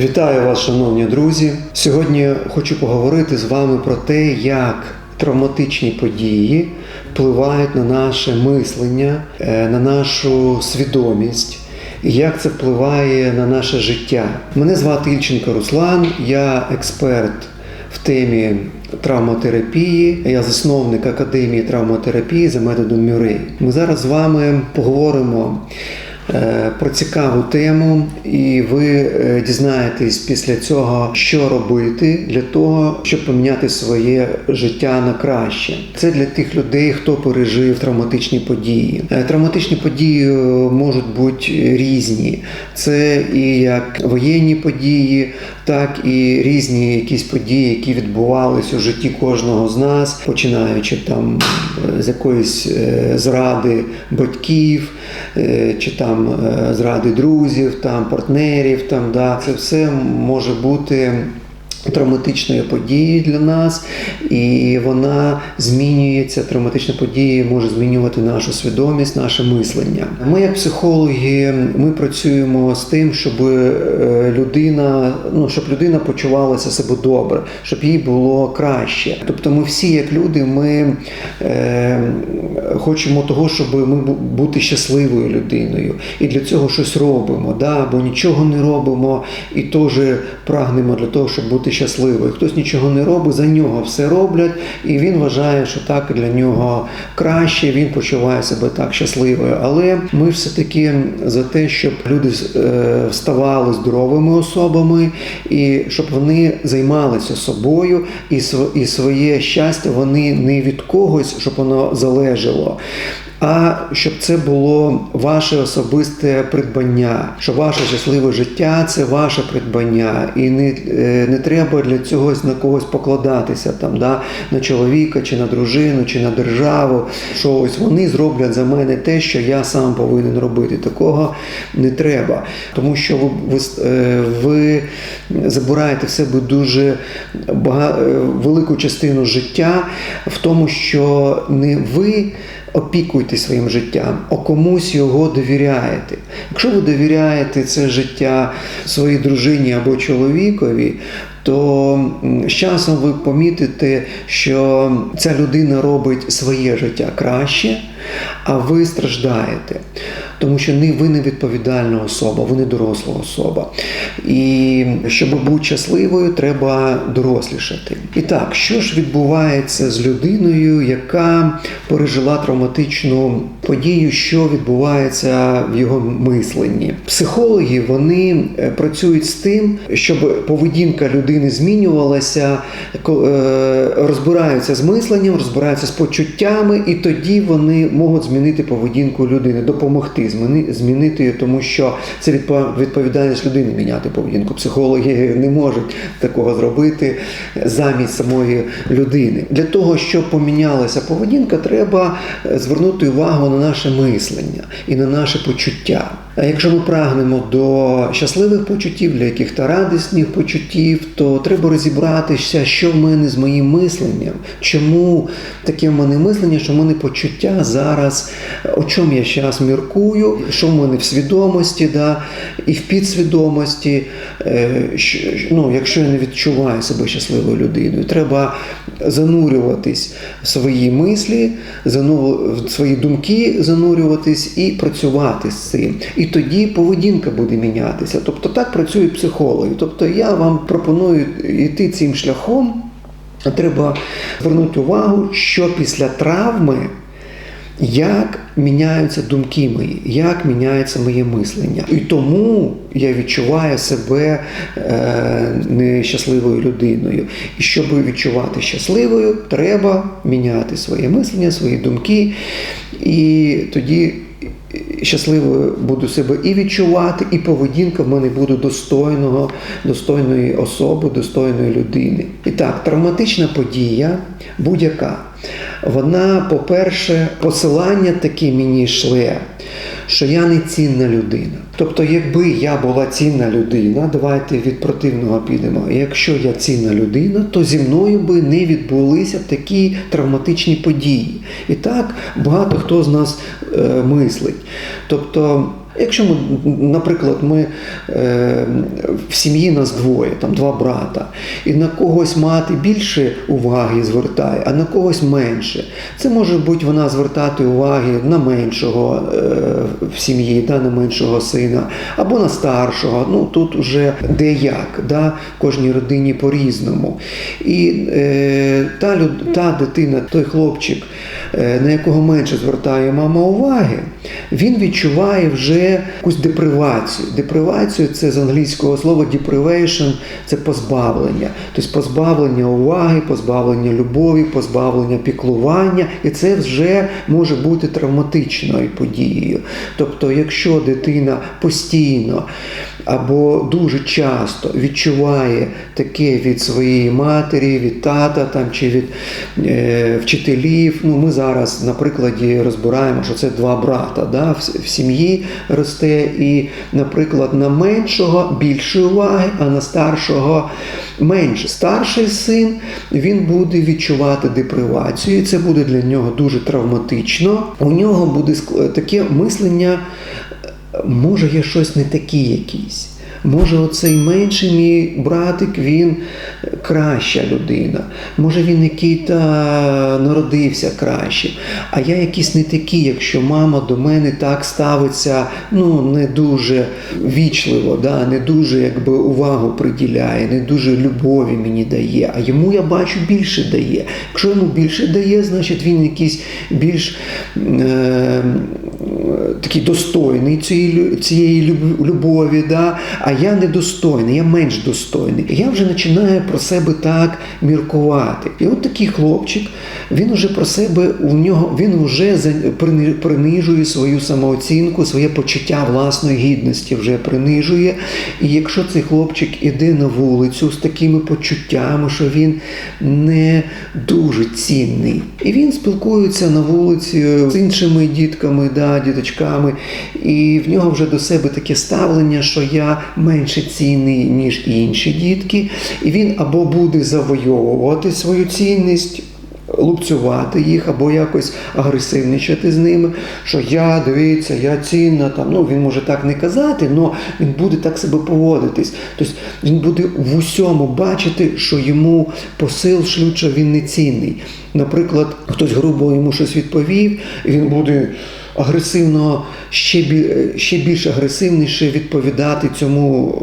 Вітаю вас, шановні друзі. Сьогодні хочу поговорити з вами про те, як травматичні події впливають на наше мислення, е, на нашу свідомість. І як це впливає на наше життя? Мене звати Ільченко Руслан, я експерт в темі травматерапії. Я засновник Академії травматерапії за методом Мюрей. Ми зараз з вами поговоримо про цікаву тему, і ви е, дізнаєтесь після цього, що робити для того, щоб поміняти своє життя на краще. Це для тих людей, хто пережив травматичні події. Е, Травматичні події е, можуть бути різні. Це і як воєнні події, так і різні якісь події, які відбувалися у житті кожного з нас, починаючи там е, з якоїсь е, зради батьків, е, чи там е, зради друзів, там партнерів. Там да це все може бути. Травматичною подією для нас, і вона змінюється. Травматична подія може змінювати нашу свідомість, наше мислення. Ми, як психологи, ми працюємо з тим, щоб е, людина, ну щоб людина почувалася себе добре, щоб їй було краще. Тобто, ми всі, як люди, ми е, хочемо того, щоб ми бути щасливою людиною, і для цього щось робимо, да? або нічого не робимо, і теж прагнемо для того, щоб бути щасливою. Хтось нічого не робить, за нього все роблять, і він вважає, що так для нього краще, він почуває себе так щасливою. Але ми все-таки за те, щоб люди е, ставали здоровими особами, і щоб вони займалися собою, і своє щастя вони не від когось, щоб воно залежало. と。А щоб це було ваше особисте придбання, що ваше щасливе життя це ваше придбання, і не, е, не треба для цього на когось покладатися там, да, на чоловіка, чи на дружину, чи на державу. Що ось вони зроблять за мене те, що я сам повинен робити. Такого не треба, тому що ви, ви, е, ви забираєте в себе дуже бага- е, велику частину життя в тому, що не ви опікуйтесь своїм життям, а комусь його довіряєте. Якщо ви довіряєте це життя своїй дружині або чоловікові, то з часом ви помітите, що ця людина робить своє життя краще, а ви страждаєте. Тому що не ви не відповідальна особа, ви не доросла особа. І щоб бути щасливою, треба дорослішати. І так, що ж відбувається з людиною, яка пережила травматичну подію, що відбувається в його мисленні? Психологи вони е, працюють з тим, щоб поведінка людини змінювалася, е, розбираються з мисленням, розбираються з почуттями, і тоді вони можуть змінити поведінку людини, допомогти змінити тому що це відпо- відповідальність людини міняти поведінку. Психологи не можуть такого зробити замість самої людини. Для того, щоб помінялася поведінка, треба звернути увагу на наше мислення і на наше почуття. Якщо ми прагнемо до щасливих почуттів, для яких-то радісних почуттів, то треба розібратися, що в мене з моїм мисленням, чому таке в мене мислення, що в мене почуття зараз, о чому я зараз міркую, що в мене в свідомості, да, і в підсвідомості, е, ну, якщо я не відчуваю себе щасливою людиною, треба занурюватись в свої мислі, в свої думки занурюватись і працювати з цим. І тоді поведінка буде мінятися. Тобто так працюють психологи. Тобто я вам пропоную йти цим шляхом. Треба звернути увагу, що після травми як міняються думки мої, як міняється моє мислення. І тому я відчуваю себе е, нещасливою людиною. І щоб відчувати щасливою, треба міняти своє мислення, свої думки. І тоді щасливою буду себе і відчувати, і поведінка в мене буде достойного, достойної особи, достойної людини. І так, травматична подія будь-яка. Вона, по-перше, посилання таке мені йшли, що я не цінна людина. Тобто, якби я була цінна людина, давайте від противного підемо. Якщо я цінна людина, то зі мною би не відбулися такі травматичні події. І так багато хто з нас е, мислить. Тобто, якщо ми, наприклад, ми е, в сім'ї нас двоє, там два брата, і на когось мати більше уваги звертає, а на когось менше. Це може бути вона звертати уваги на меншого е, в сім'ї, да, на меншого сина, або на старшого. Ну тут вже де як, да, кожній родині по-різному. І е, та, люд, та дитина, той хлопчик, е, на якого менше звертає мама уваги, він відчуває вже якусь депривацію. Депривацію це з англійського слова deprivation – це позбавлення. Тобто позбавлення уваги, позбавлення любові, позбавлення піклування, і це вже може бути травматичною подією. Тобто, якщо дитина постійно або дуже часто відчуває таке від своєї матері, від тата там, чи від е, вчителів. Ну, ми зараз на прикладі розбираємо, що це два брата да, в, в сім'ї росте, і, наприклад, на меншого більше уваги, а на старшого менше. Старший син він буде відчувати депривацію, і це буде для нього дуже травматично. У нього буде таке мислення може я щось не такий якийсь. Може, оцей менший мій братик, він краща людина. Може, він який-то народився краще. А я якийсь не такий, якщо мама до мене так ставиться, ну не дуже вічливо, да, не дуже якби увагу приділяє, не дуже любові мені дає. А йому я бачу більше дає. Якщо йому більше дає, значить він якийсь більш е, такий достойний цієї, цієї любові, да? а я недостойний, я менш достойний. І я вже починаю про себе так міркувати. І от такий хлопчик, він вже про себе, у нього він вже принижує свою самооцінку, своє почуття власної гідності вже принижує. І якщо цей хлопчик іде на вулицю з такими почуттями, що він не дуже цінний, і він спілкується на вулиці з іншими дітками, да, діточками, і в нього вже до себе таке ставлення, що я менше цінний, ніж інші дітки, і він або буде завойовувати свою цінність. Лупцювати їх або якось агресивничати з ними, що я дивіться, я цінна там. Ну він може так не казати, але він буде так себе поводитись. Тобто він буде в усьому бачити, що йому посил шлють, він не цінний. Наприклад, хтось грубо йому щось відповів, і він буде агресивно, ще, ще більш агресивніше відповідати цьому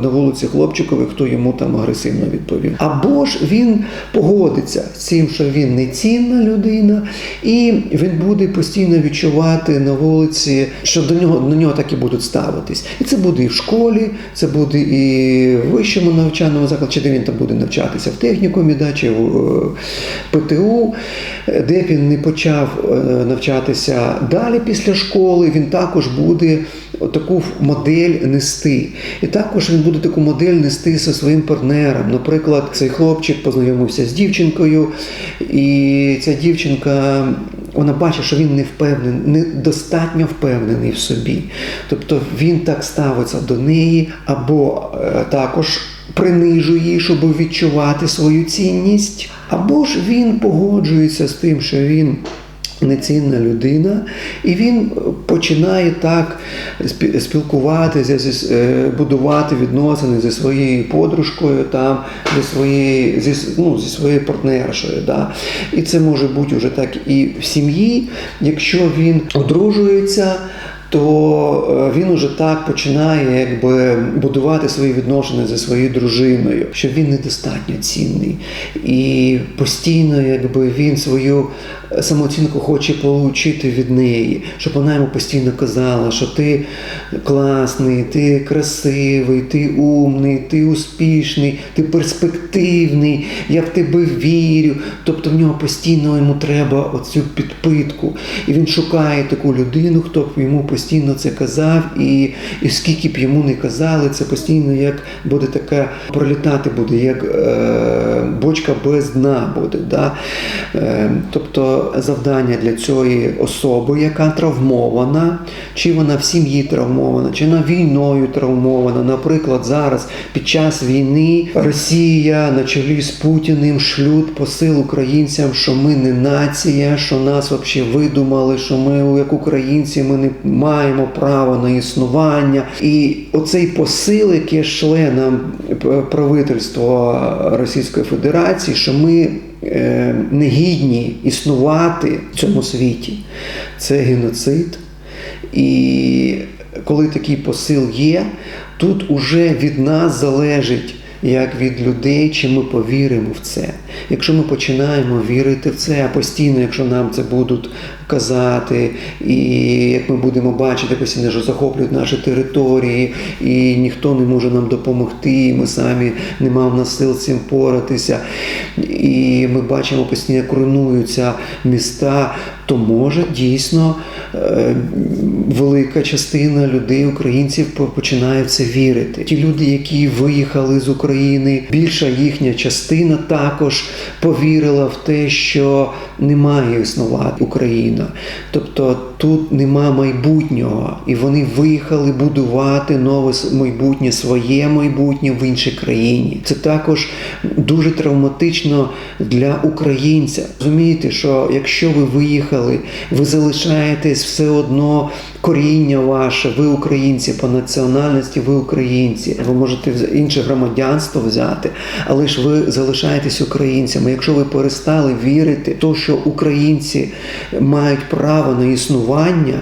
е, на вулиці хлопчикові, хто йому там агресивно відповів. Або ж він погодиться з цим, що він не цінна людина, і він буде постійно відчувати на вулиці, що до нього до нього так і будуть ставитись. І це буде і в школі, це буде і в вищому навчальному закладі, чи де він там буде навчатися в технікумі, да, чи в е, ПТУ, де він не почав е, навчатися далі після школи, він також буде таку модель нести. І також він буде таку модель нести зі своїм партнером. Наприклад, цей хлопчик познайомився з дівчинкою, і ця дівчинка. Вона бачить, що він не впевнений, недостатньо впевнений в собі. Тобто він так ставиться до неї, або е, також принижує її, щоб відчувати свою цінність, або ж він погоджується з тим, що він нецінна людина, і він починає так спілкуватися, е, будувати відносини зі своєю подружкою, там, зі, своєю, зі, ну, зі своєю партнершою. Да? І це може бути вже так і в сім'ї, якщо він одружується. То е, він уже так починає якби будувати свої відношення зі своєю дружиною, що він недостатньо цінний, і постійно, якби він свою самооцінку хоче отримати від неї, щоб вона йому постійно казала, що ти класний, ти красивий, ти умний, ти успішний, ти перспективний, я в тебе вірю. Тобто в нього постійно йому треба оцю підпитку. І він шукає таку людину, хто б йому постійно це казав, і, і скільки б йому не казали, це постійно як буде таке пролітати буде, як е, бочка без дна буде. Да? Е, тобто завдання для цієї особи, яка травмована, чи вона в сім'ї травмована, чи вона війною травмована. Наприклад, зараз під час війни Росія на чолі з Путіним шлють посил українцям, що ми не нація, що нас взагалі видумали, що ми як українці ми не маємо права на існування. І оцей посил, який шле нам правительство Російської Федерації, що ми е, не гідні існувати в цьому світі, це геноцид. І коли такий посил є, тут уже від нас залежить, як від людей, чи ми повіримо в це. Якщо ми починаємо вірити в це, а постійно, якщо нам це будуть казати, і як ми будемо бачити, постійно, що захоплюють наші території, і ніхто не може нам допомогти, і ми самі не маємо нас сил цим поратися, і ми бачимо постійно, як руйнуються міста, то може дійсно е, велика частина людей, українців, починає в це вірити. Ті люди, які виїхали з України, більша їхня частина також повірила в те, що не має існувати Україна. Тобто тут нема майбутнього, і вони виїхали будувати нове майбутнє, своє майбутнє в іншій країні. Це також дуже травматично для українця. Розумієте, що якщо ви виїхали, ви залишаєтесь все одно коріння ваше, ви українці по національності, ви українці. Ви можете інше громадянство взяти, але ж ви залишаєтесь українцями. Якщо ви перестали вірити, то що українці мають право на існування.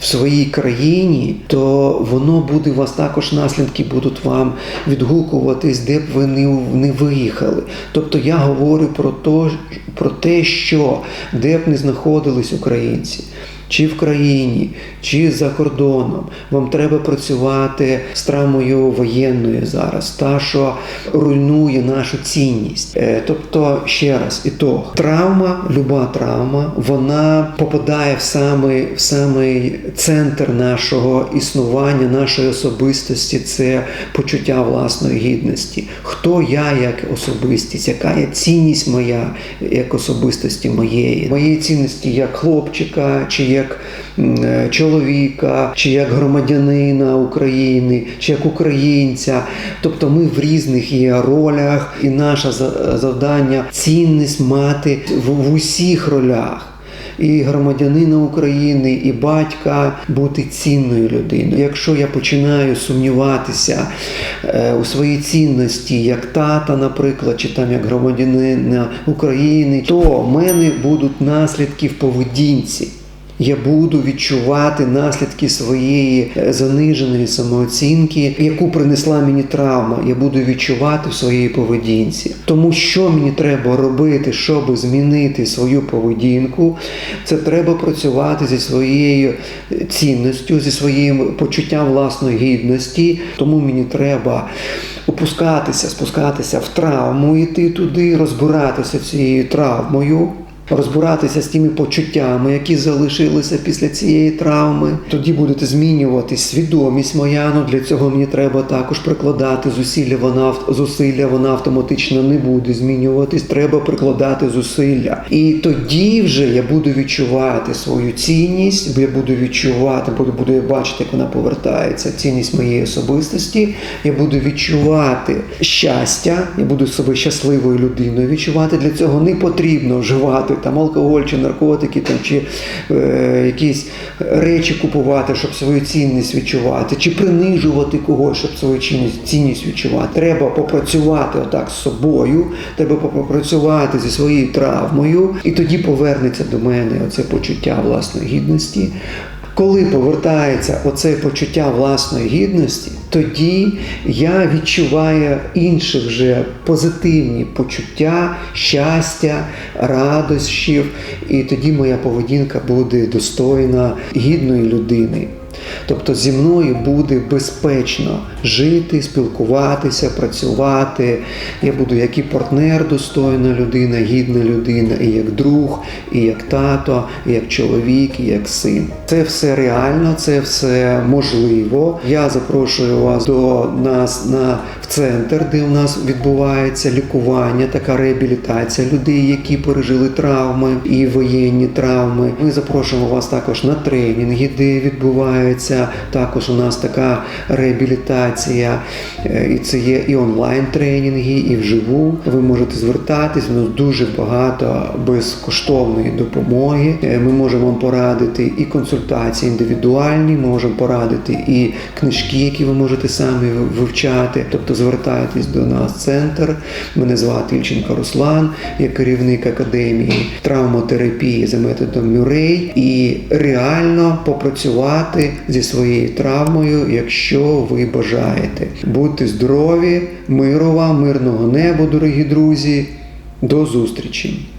В своїй країні, то воно буде у вас також наслідки будуть вам відгукуватись, де б ви не, не виїхали. Тобто я говорю про то, про те, що де б не знаходились українці, чи в країні, чи за кордоном. Вам треба працювати з травмою воєнною зараз, та що руйнує нашу цінність. Е, тобто, ще раз, ітог. травма, люба травма, вона попадає в самий, в самий центр нашого існування, нашої особистості це почуття власної гідності. Хто я як особистість, яка є цінність моя як особистості моєї, моєї цінності як хлопчика, чи як е, чоловіка, чи як громадянина України, чи як українця. Тобто ми в різних є ролях, і наше завдання цінність мати в, в усіх ролях і громадянина України, і батька бути цінною людиною. Якщо я починаю сумніватися е, у своїй цінності, як тата, наприклад, чи там як громадянина України, то в мене будуть наслідки в поведінці я буду відчувати наслідки своєї е, заниженої самооцінки, яку принесла мені травма. Я буду відчувати в своїй поведінці. Тому що мені треба робити, щоб змінити свою поведінку, це треба працювати зі своєю е, цінністю, зі своїм почуттям власної гідності. Тому мені треба. Опускатися, спускатися в травму, йти туди, розбиратися цією травмою розбиратися з тими почуттями, які залишилися після цієї травми. Тоді будете змінювати свідомість моя. Ну для цього мені треба також прикладати зусилля. Вона зусилля, вона автоматично не буде змінюватись. Треба прикладати зусилля. І тоді вже я буду відчувати свою цінність, бо я буду відчувати, буду, буду бачити, як вона повертається. Цінність моєї особистості. Я буду відчувати щастя, я буду себе щасливою людиною відчувати. Для цього не потрібно вживати там алкоголь чи наркотики, там, чи е, якісь речі купувати, щоб свою цінність відчувати, чи принижувати когось, щоб свою цінність відчувати. Треба попрацювати отак з собою, треба попрацювати зі своєю травмою, і тоді повернеться до мене оце почуття власної гідності. Коли повертається оце почуття власної гідності, тоді я відчуваю інші вже позитивні почуття, щастя, радощів, і тоді моя поведінка буде достойна гідної людини. Тобто зі мною буде безпечно жити, спілкуватися, працювати. Я буду як і партнер, достойна людина, гідна людина, і як друг, і як тато, і як чоловік, і як син. Це все реально, це все можливо. Я запрошую вас до нас на в центр, де у нас відбувається лікування, така реабілітація людей, які пережили травми і воєнні травми. Ми запрошуємо вас також на тренінги, де відбувається також у нас така реабілітація. Е, І це є і онлайн тренінги, і вживу. Ви можете звертатись. У нас дуже багато безкоштовної допомоги. Е, Ми можемо вам порадити і консультації індивідуальні, ми можемо порадити і книжки, які ви можете самі вивчати. Тобто звертайтесь до нас в центр. Мене звати Ільченко Руслан, я керівник академії травмотерапії за методом Мюрей і реально попрацювати зі своєю травмою, якщо ви бажаєте. Будьте здорові, миру вам, мирного неба, дорогі друзі. До зустрічі!